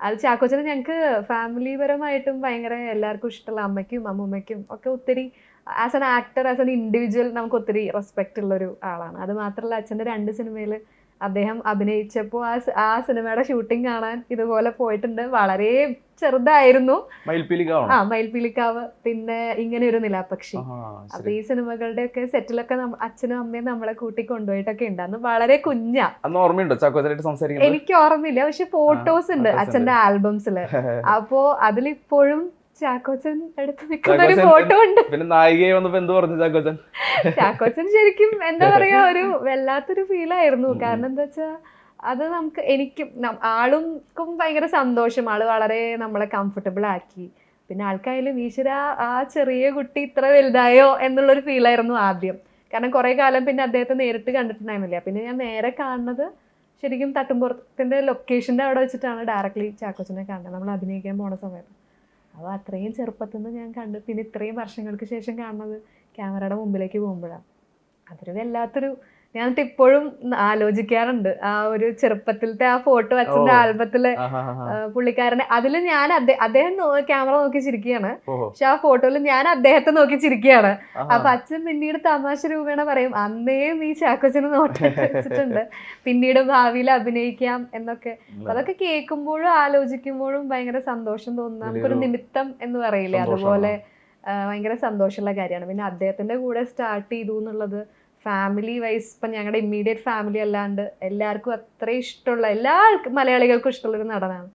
അത് ചാക്കോച്ചന് ഞങ്ങൾക്ക് ഫാമിലി പരമായിട്ടും ഭയങ്കര എല്ലാവർക്കും ഇഷ്ടമുള്ള അമ്മയ്ക്കും അമ്മൂമ്മയ്ക്കും ഒക്കെ ഒത്തിരി as an actor as an individual നമുക്ക് ഒത്തിരി റെസ്പെക്റ്റ് ഉള്ള ഒരു ആളാണ്. അത് മാത്രമല്ല അച്ഛന്റെ രണ്ട് സിനിമയിൽ അദ്ദേഹം അഭിനയിച്ചപ്പോൾ ആ ആ സിനിമയുടെ ഷൂട്ടിംഗ് കാണാൻ ഇതുപോലെ പോയിട്ടുണ്ട്. വളരെ ചെറുതായിരുന്നു. ആ മയിൽപ്പീലിക്കാവ് പിന്നെ ഇങ്ങനെ ഒരു നിലാപക്ഷി അപ്പൊ ഈ സിനിമകളുടെ ഒക്കെ സെറ്റിലൊക്കെ അച്ഛനും അമ്മയും നമ്മളെ കൂട്ടി കൊണ്ടുപോയിട്ടൊക്കെ ഉണ്ടായിരുന്നു വളരെ കുഞ്ഞാ. എനിക്ക് ഓർമ്മയില്ല. പക്ഷെ ഫോട്ടോസ് ഉണ്ട് അച്ഛന്റെ ആൽബംസിൽ അപ്പോ അതിലിപ്പോഴും ചാക്കോച്ചൻ എടുത്ത് നിൽക്കുന്ന ഒരു ഫോട്ടോ ഉണ്ട്. പിന്നെ നായികയെ വന്നപ്പോ എന്ത് പറഞ്ഞു ചാക്കോച്ചൻ? ചാക്കോച്ചൻ ശരിക്കും എന്താ പറയാ ഒരു വല്ലാത്തൊരു ഫീൽ ആയിരുന്നു. കാരണം എന്താ വെച്ചാ അത് നമുക്ക് എനിക്കും ആളുംക്കും ഭയങ്കര സന്തോഷം. ആൾ വളരെ നമ്മളെ കംഫർട്ടബിൾ ആക്കി. പിന്നെ ആൾക്കായാലും ഈശ്വര ആ ചെറിയ കുട്ടി ഇത്ര വലുതായോ എന്നുള്ളൊരു ഫീലായിരുന്നു ആദ്യം. കാരണം കുറേ കാലം പിന്നെ അദ്ദേഹത്തെ നേരിട്ട് കണ്ടിട്ടുണ്ടായിരുന്നില്ല. പിന്നെ ഞാൻ നേരെ കാണുന്നത് ശരിക്കും തട്ടുംപുറത്തിന്റെ ലൊക്കേഷന്റെ അവിടെ വെച്ചിട്ടാണ് ഡയറക്ട്ലി ചാക്കോച്ചനെ കാണുന്നത്. നമ്മൾ അഭിനയിക്കാൻ പോണ സമയത്ത്. അപ്പോൾ അത്രയും ചെറുപ്പത്തിൽ നിന്ന് ഞാൻ കണ്ട് പിന്നെ ഇത്രയും വർഷങ്ങൾക്ക് ശേഷം കാണുന്നത് ക്യാമറയുടെ മുമ്പിലേക്ക് പോകുമ്പോഴാണ് അതൊരു വല്ലാത്തൊരു ഞാൻ ഇപ്പോഴും ആലോചിക്കാറുണ്ട്. ആ ഒരു ചെറുപ്പത്തിലത്തെ ആ ഫോട്ടോ അച്ഛന്റെ. ആൽബത്തിലെ പുള്ളിക്കാരനെ അതിൽ ഞാൻ അദ്ദേ- അദ്ദേഹം ക്യാമറ നോക്കി ചിരിക്കുകയാണ്. പക്ഷെ ആ ഫോട്ടോയിൽ ഞാൻ അദ്ദേഹത്തെ നോക്കി ചിരിക്കുകയാണ്. അപ്പൊ അച്ഛൻ പിന്നീട് തമാശ രൂപേണ പറയും അന്നേയും ഈ ചാക്കോച്ചന് നോട്ട് വെച്ചിട്ടുണ്ട്. പിന്നീട് ഭാവിയിൽ അഭിനയിക്കാം എന്നൊക്കെ. അതൊക്കെ കേൾക്കുമ്പോഴും ആലോചിക്കുമ്പോഴും ഭയങ്കര സന്തോഷം തോന്നുന്ന. നമുക്കൊരു നിമിത്തം എന്ന് പറയില്ലേ? അതുപോലെ ഭയങ്കര സന്തോഷമുള്ള കാര്യമാണ്. പിന്നെ അദ്ദേഹത്തിന്റെ കൂടെ സ്റ്റാർട്ട് ചെയ്തു എന്നുള്ളത് ഫാമിലി വൈസ് ഇപ്പം ഞങ്ങളുടെ ഇമ്മീഡിയറ്റ് ഫാമിലി അല്ലാണ്ട് എല്ലാവർക്കും അത്ര ഇഷ്ടമുള്ള എല്ലാ മലയാളികൾക്കും ഇഷ്ടമുള്ളൊരു നടനാണ്.